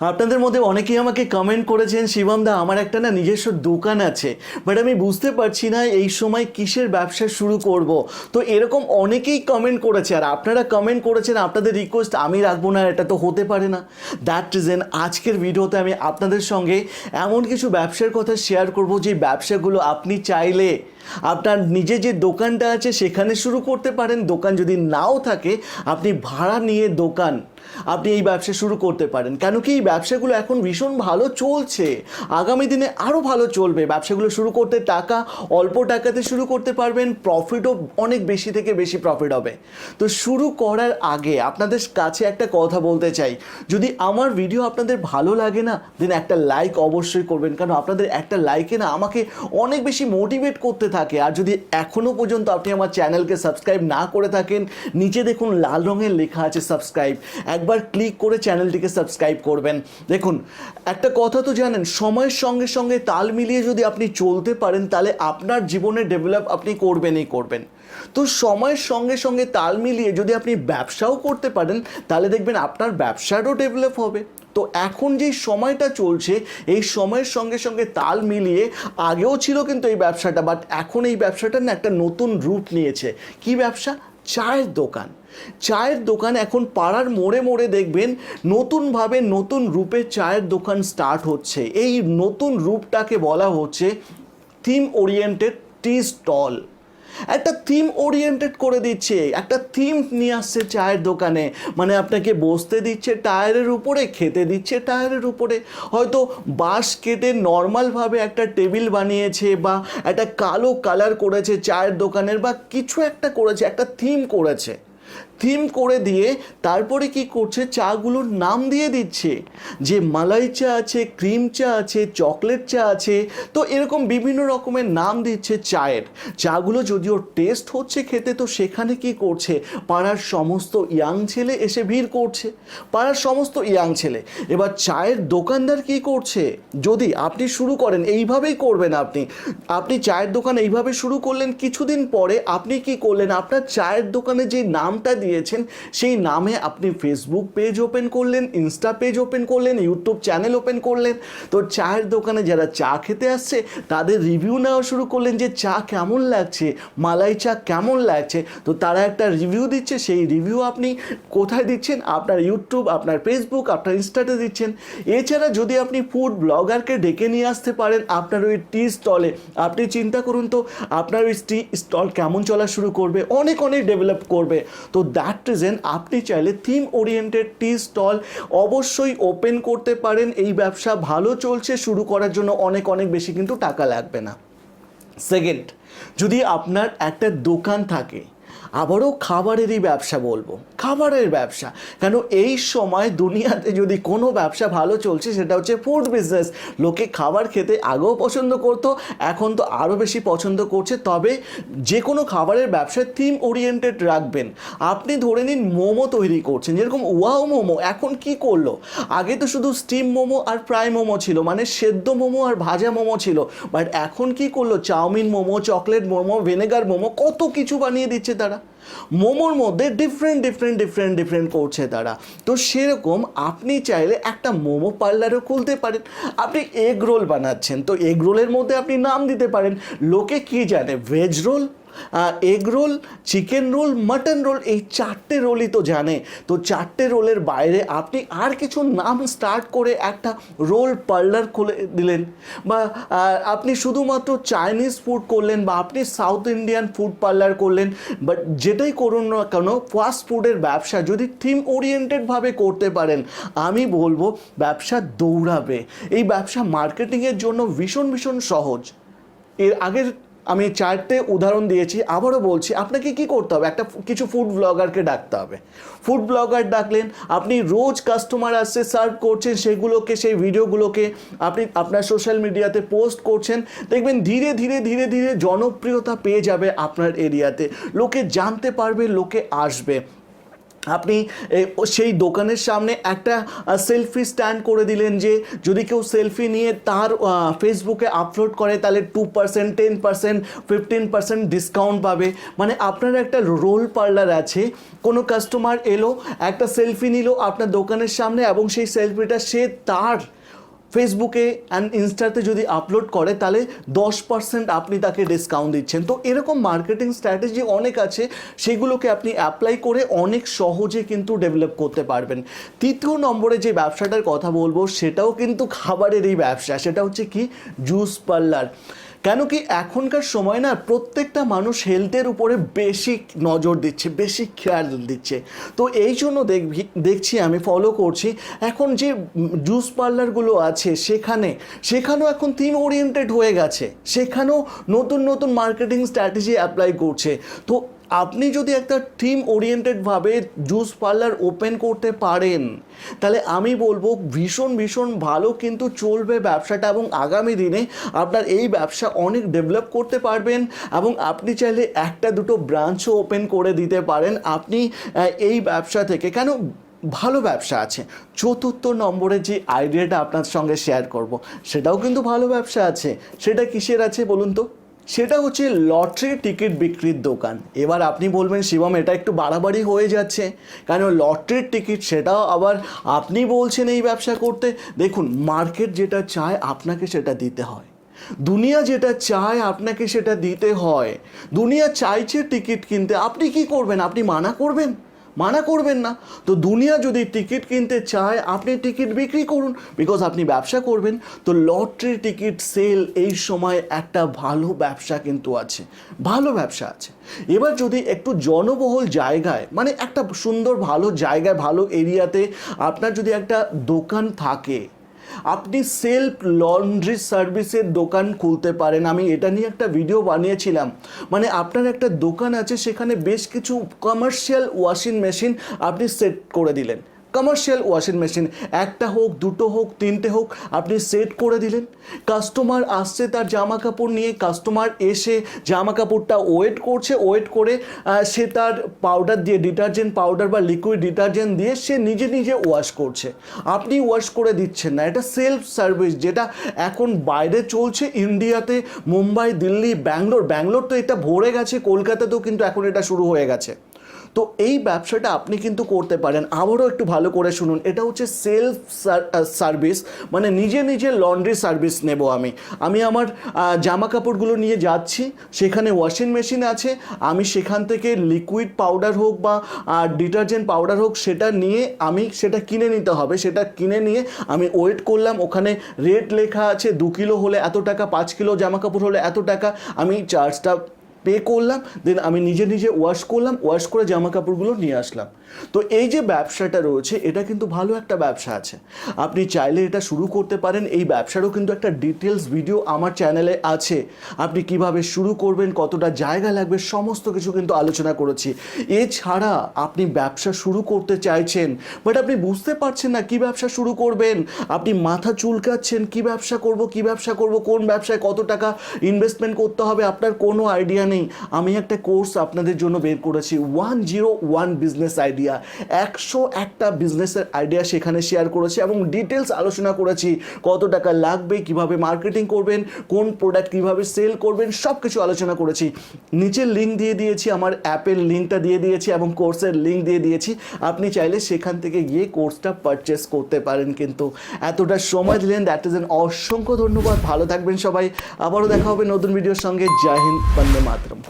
আপনাদের মধ্যে অনেকেই আমাকে কমেন্ট করেছেন, শিবম দা, আমার একটা না নিজস্ব দোকান আছে বাট আমি বুঝতে পারছি না এই সময় কিসের ব্যবসা শুরু করব? তো এরকম অনেকেই কমেন্ট করেছে, আর আপনারা কমেন্ট করেছেন, আপনাদের রিকোয়েস্ট আমি রাখব না এটা তো হতে পারে না। দ্যাট রিজেন আজকের ভিডিওতে আমি আপনাদের সঙ্গে এমন কিছু ব্যবসার কথা শেয়ার করব, যে ব্যবসাগুলো আপনি চাইলে আপনার নিজে যে দোকানটা আছে সেখানে শুরু করতে পারেন। দোকান যদি নাও থাকে, আপনি ভাড়া নিয়ে দোকান, আপনি এই ব্যবসা শুরু করতে পারেন। কেন কি এই ব্যবসাগুলো এখন ভীষণ ভালো চলছে। আগামী দিনে আরও ভালো চলবে। ব্যবসাগুলো শুরু করতে টাকা, অল্প টাকাতে শুরু করতে পারবেন। প্রফিটও অনেক বেশি থেকে বেশি প্রফিট হবে। তো শুরু করার আগে আপনাদের কাছে একটা কথা বলতে চাই। যদি আমার ভিডিও আপনাদের ভালো লাগে না দেন একটা লাইক অবশ্যই করবেন। কারণ আপনাদের একটা লাইকে না আমাকে অনেক বেশি মোটিভেট করতে থাকে। আর যদি এখনও পর্যন্ত আপনি আমার চ্যানেলকে সাবস্ক্রাইব না করে থাকেন, নিচে দেখুন লাল রঙের লেখা আছে সাবস্ক্রাইব। একবার ক্লিক করে চ্যানেলটিকে সাবস্ক্রাইব করবেন। দেখুন, একটা কথা তো জানেন, সময়ের সঙ্গে সঙ্গে তাল মিলিয়ে যদি আপনি চলতে পারেন, তাহলে আপনার জীবনে ডেভেলপ আপনি করবেনই করবেন। তো সময়ের সঙ্গে সঙ্গে তাল মিলিয়ে যদি আপনি ব্যবসাও করতে পারেন, তাহলে দেখবেন আপনার ব্যবসারও ডেভেলপ হবে। তো এখন যেই সময়টা চলছে, এই সময়ের সঙ্গে সঙ্গে তাল মিলিয়ে আগেও ছিল কিন্তু এই ব্যবসাটা বাট এখন এই ব্যবসাটা না একটা নতুন রূপ নিয়েছে। কি ব্যবসা? চায়ের দোকান। চায়ের দোকান এখন পাড়ার মোড়ে মোড়ে দেখবেন নতুনভাবে নতুন রূপে চায়ের দোকান স্টার্ট হচ্ছে। এই নতুন রূপটাকে বলা হচ্ছে থিম ওরিয়েন্টেড টি স্টল একটা থিম ওরিয়েন্টেড করে দিচ্ছে, একটা থিম নিয়ে আসছে চায়ের দোকানে। মানে আপনাকে বসতে দিচ্ছে টায়ারের উপরে, খেতে দিচ্ছে টায়ারের উপরে। হয়তো বাঁশ কেটে নর্মালভাবে একটা টেবিল বানিয়েছে বা একটা কালো কালার করেছে চায়ের দোকানের বা কিছু একটা করেছে, একটা থিম করেছে। থিম করে দিয়ে তারপরে কি করছে? চাগুলোর নাম দিয়ে দিচ্ছে। যে মালাই চা আছে, ক্রিম চা আছে, চকলেট চা আছে, তো এরকম বিভিন্ন রকমের নাম দিচ্ছে চায়ের। চাগুলো যদিও টেস্ট হচ্ছে খেতে, তো সেখানে কি করছে? পাড়ার সমস্ত ইয়াং ছেলে এসে ভিড় করছে। পাড়ার সমস্ত ইয়াং ছেলে। এবার চায়ের দোকানদার কি করছে? যদি আপনি শুরু করেন, এইভাবেই করবেন আপনি। আপনি চায়ের দোকান এইভাবে শুরু করলেন, কিছুদিন পরে আপনি কি করলেন? আপনার চায়ের দোকানে যে নামটা দিয়েছেন। সেই নামে আপনি ফেসবুক পেজ ওপেন করলেন ইনস্টা পেজ ওপেন করলেন ইউটিউব চ্যানেল ওপেন করলেন। তো চায়ের দোকানে যারা চা খেতে আসছে, তাদের রিভিউ নেওয়া শুরু করলেন যে, চা কেমন লাগছে? মালাই চা কেমন লাগছে? তো তারা একটা রিভিউ দিচ্ছে, সেই রিভিউ আপনি কোথায় দিচ্ছেন? আপনার ইউটিউব আপনার ফেসবুক আপনার ইনস্টাতে দিচ্ছেন। এছাড়া যদি আপনি ফুড ব্লগারকে ডেকে নিয়ে আসতে পারেন, আপনার ওই টি স্টলে আপনি চিন্তা করুন তো, আপনার ওই টি স্টল কেমন চলা শুরু করবে? অনেক অনেক ডেভেলপ করবে। তো দ্যাট রিজেন আপনি চাইলে থিম ওরিয়েন্টেড টি স্টল অবশ্যই ওপেন করতে পারেন। এই ব্যবসা ভালো চলছে, শুরু করার জন্য অনেক অনেক বেশি কিন্তু টাকা লাগবে না। সেকেন্ড, যদি আপনার একটা দোকান থাকে আবারও খাবারেরই ব্যবসা বলব। খাবারের ব্যবসা। কেন এই সময় দুনিয়াতে যদি কোনো ব্যবসা ভালো চলছে, সেটা হচ্ছে ফুড বিজনেস লোকে খাবার খেতে আগেও পছন্দ করতো, এখন তো আরও বেশি পছন্দ করছে। তবে যে কোনো খাবারের ব্যবসায় থিম ওরিয়েন্টেড রাখবেন। আপনি ধরে নিন মোমো তৈরি করছেন, যেরকম ওয়াও মোমো, এখন কি করল? আগে তো শুধু স্টিম মোমো আর ফ্রাই মোমো ছিল মানে সেদ্ধ মোমো আর ভাজা মোমো ছিল। বাট এখন কি করল? Chowmein momo chocolate momo vinegar momo, কত কিছু বানিয়ে দিচ্ছে তারা। মোমোর মধ্যে ডিফারেন্ট ডিফারেন্ট ডিফারেন্ট ডিফারেন্ট করছে তারা। তো সেরকম আপনি চাইলে একটা মোমো পার্লারও খুলতে পারেন। আপনি এগ রোল বানাচ্ছেন, তো এগ রোলের মধ্যে আপনি নাম দিতে পারেন। লোকে কি জানে? Veg roll egg roll chicken roll mutton roll এই চারটে রোলই তো জানে। তো চারটে রোলের বাইরে আপনি আর কিছু নাম স্টার্ট করে একটা রোল পার্লার খুলে দিলেন। বা আপনি শুধুমাত্র চাইনিজ ফুড করলেন বা আপনি সাউথ ইন্ডিয়ান ফুড পার্লার করলেন বাট যেটাই করুন না কেন ফাস্ট ফুডের ব্যবসা যদি থিম ওরিয়েন্টেডভাবে করতে পারেন, আমি বলব ব্যবসা দৌড়াবে। এই ব্যবসা মার্কেটিংয়ের জন্য ভীষণ ভীষণ সহজ। এর আগের আমি চারটে উদাহরণ দিয়েছি, আবারও বলছি, আপনাকে কি করতে হবে? একটা কিছু ফুড ব্লগারকে ডাকতে হবে। ফুড ব্লগার ডাকলেন, আপনি রোজ কাস্টমার আসছে সার্ভ করছেন সেগুলোকে, সেই ভিডিওগুলোকে আপনি আপনার সোশ্যাল মিডিয়াতে পোস্ট করছেন, দেখবেন ধীরে ধীরে ধীরে ধীরে জনপ্রিয়তা পেয়ে যাবে আপনার এরিয়াতে লোকে জানতে পারবে, লোকে আসবে। আপনি সেই দোকানের সামনে একটা সেলফি স্ট্যান্ড করে দিলেন যে, যদি কেউ সেলফি নিয়ে তার ফেসবুকে আপলোড করে, তাহলে two percent ten percent fifteen percent discount পাবে। মানে আপনার একটা রোল পার্লার আছে, কোনো কাস্টমার এলো, একটা সেলফি নিল আপনার দোকানের সামনে এবং সেই সেলফিটা সে তার ফেসবুকে অ্যান্ড ইনস্টাতে যদি আপলোড করে, তাহলে দশ পার্সেন্ট আপনি তাকে ডিসকাউন্ট দিচ্ছেন। তো এরকম মার্কেটিং স্ট্র্যাটেজি অনেক আছে, সেগুলোকে আপনি অ্যাপ্লাই করে অনেক সহজে কিন্তু ডেভেলপ করতে পারবেন। তৃতীয় নম্বরে যে ব্যবসাটার কথা বলব, সেটাও কিন্তু খাবারের এই ব্যবসা। সেটা হচ্ছে কি? জুস পার্লার কেন কি এখনকার সময় না প্রত্যেকটা মানুষ হেলথের উপরে বেশি নজর দিচ্ছে, বেশি খেয়াল দিচ্ছে। তো এই জন্য দেখবি, দেখছি আমি ফলো করছি। এখন যে জুস পার্লারগুলো আছে সেখানে, সেখানেও এখন থিম ওরিয়েন্টেড হয়ে গেছে। সেখানেও নতুন নতুন মার্কেটিং স্ট্র্যাটেজি অ্যাপ্লাই করছে। তো আপনি যদি একটা থিম ওরিয়েন্টেডভাবে জুস পার্লার ওপেন করতে পারেন, তাহলে আমি বলব ভীষণ ভীষণ ভালো কিন্তু চলবে ব্যবসাটা এবং আগামী দিনে আপনার এই ব্যবসা অনেক ডেভেলপ করতে পারবেন এবং আপনি চাইলে একটা দুটো ব্রাঞ্চও ওপেন করে দিতে পারেন। আপনি এই ব্যবসা থেকে, কেন? ভালো ব্যবসা আছে। চতুর্থ নম্বরে যে আইডিয়াটা আপনার সঙ্গে শেয়ার করব, সেটাও কিন্তু ভালো ব্যবসা আছে। সেটা কিসের আছে বলুন তো? সেটা হচ্ছে লটারি টিকিট বিক্রির দোকান। এবার আপনি বলবেন, শিবম, এটা একটু বাড়াবাড়ি হয়ে যাচ্ছে। কারণ লটারির টিকিট সেটাও আবার আপনি বলছেন এই ব্যবসা করতে। দেখুন, মার্কেট যেটা চায় আপনাকে সেটা দিতে হয়। দুনিয়া যেটা চায় আপনাকে সেটা দিতে হয়। দুনিয়া চাইছে টিকিট কিনতে। আপনি কি করবেন? আপনি মানা করবেন? মানা করবেন না। তো দুনিয়া যদি টিকিট কিনতে চায়, আপনি টিকিট বিক্রি করুন। বিকজ আপনি ব্যবসা করবেন, তো লটারি টিকিট সেল এই সময় একটা ভালো ব্যবসা কিন্তু আছে। ভালো ব্যবসা আছে। এবার যদি একটু জনবহুল জায়গায় মানে একটা সুন্দর ভালো জায়গায়, ভালো এরিয়াতে আপনার যদি একটা দোকান থাকে আপনি সেলফ লন্ড্রি সার্ভিসের দোকান খুলতে পারেন। আমি এটা নিয়ে একটা ভিডিও বানিয়েছিলাম। মানে আপনার একটা দোকান আছে, সেখানে বেশ কিছু কমার্শিয়াল ওয়াশিং মেশিন আপনি সেট করে দিলেন। কমার্শিয়াল ওয়াশিং মেশিন একটা হোক, দুটো হোক, তিনটে হোক, আপনি সেট করে দিলেন। কাস্টমার আসছে তার জামা কাপড় নিয়ে কাস্টমার এসে জামা কাপড়টা ওয়েট করছে ওয়েট করে সে তার পাউডার দিয়ে ডিটারজেন্ট পাউডার বা লিকুইড ডিটারজেন্ট দিয়ে সে নিজে নিজে ওয়াশ করছে। আপনি ওয়াশ করে দিচ্ছেন না। এটা সেলফ সার্ভিস যেটা এখন বাইরে চলছে ইন্ডিয়াতে মুম্বাই, দিল্লি, ব্যাঙ্গালোর। ব্যাঙ্গালোর তো এটা ভরে গেছে, কলকাতাতেও কিন্তু এখন এটা শুরু হয়ে গেছে। তো এই ব্যবসাটা আপনি কিন্তু করতে পারেন। আবারও একটু ভালো করে শুনুন। এটা হচ্ছে সেলফ সার্ভিস মানে নিজে নিজে লন্ড্রি সার্ভিস নেব আমি। আমি আমার জামা কাপড়গুলো নিয়ে যাচ্ছি, সেখানে ওয়াশিং মেশিন আছে। আমি সেখান থেকে লিকুইড পাউডার হোক বা ডিটারজেন্ট পাউডার হোক, সেটা নিয়ে আমি সেটা কিনে নিতে হবে। সেটা কিনে নিয়ে আমি ওয়েট করলাম। ওখানে রেট লেখা আছে, দু কিলো হলে এত টাকা, পাঁচ কিলো জামা কাপড় হলে এত টাকা। আমি চার্জটা পে করলাম দেন আমি নিজে নিজে ওয়াশ করলাম ওয়াশ করে জামা কাপড়গুলো নিয়ে আসলাম। তো এই যে ব্যবসাটা রয়েছে, এটা কিন্তু ভালো একটা ব্যবসা আছে। আপনি চাইলে এটা শুরু করতে পারেন। এই ব্যবসারও কিন্তু একটা ডিটেলস ভিডিও আমার চ্যানেলে আছে। আপনি কীভাবে শুরু করবেন, কতটা জায়গা লাগবে, সমস্ত কিছু কিন্তু আলোচনা করেছি। এছাড়া আপনি ব্যবসা শুরু করতে চাইছেন বাট আপনি বুঝতে পারছেন না কি ব্যবসা শুরু করবেন। আপনি মাথা চুলকাচ্ছেন, কি ব্যবসা করব, কি ব্যবসা করব, কোন ব্যবসায় কত টাকা ইনভেস্টমেন্ট করতে হবে, আপনার কোনো আইডিয়া নেই। আমি একটা কোর্স আপনাদের জন্য বের করেছি। One zero one business idea একশো একটা বিজনেসের আইডিয়া সেখানে শেয়ার করেছি এবং ডিটেলস আলোচনা করেছি। কত টাকা লাগবে, কীভাবে মার্কেটিং করবেন, কোন প্রোডাক্ট কীভাবে সেল করবেন সব কিছু আলোচনা করেছি। নিচের লিঙ্ক দিয়ে দিয়েছি, আমার অ্যাপের লিঙ্কটা দিয়ে দিয়েছি এবং কোর্সের লিঙ্ক দিয়ে দিয়েছি। আপনি চাইলে সেখান থেকে গিয়ে কোর্সটা পারচেস করতে পারেন কিন্তু। এতটা সময় দিলেন দ্যাট ইজ এন অসংখ্য ধন্যবাদ। ভালো থাকবেন সবাই। আবারও দেখা হবে নতুন ভিডিওর সঙ্গে। জয় হিন্দ, বন্দে মাতরম।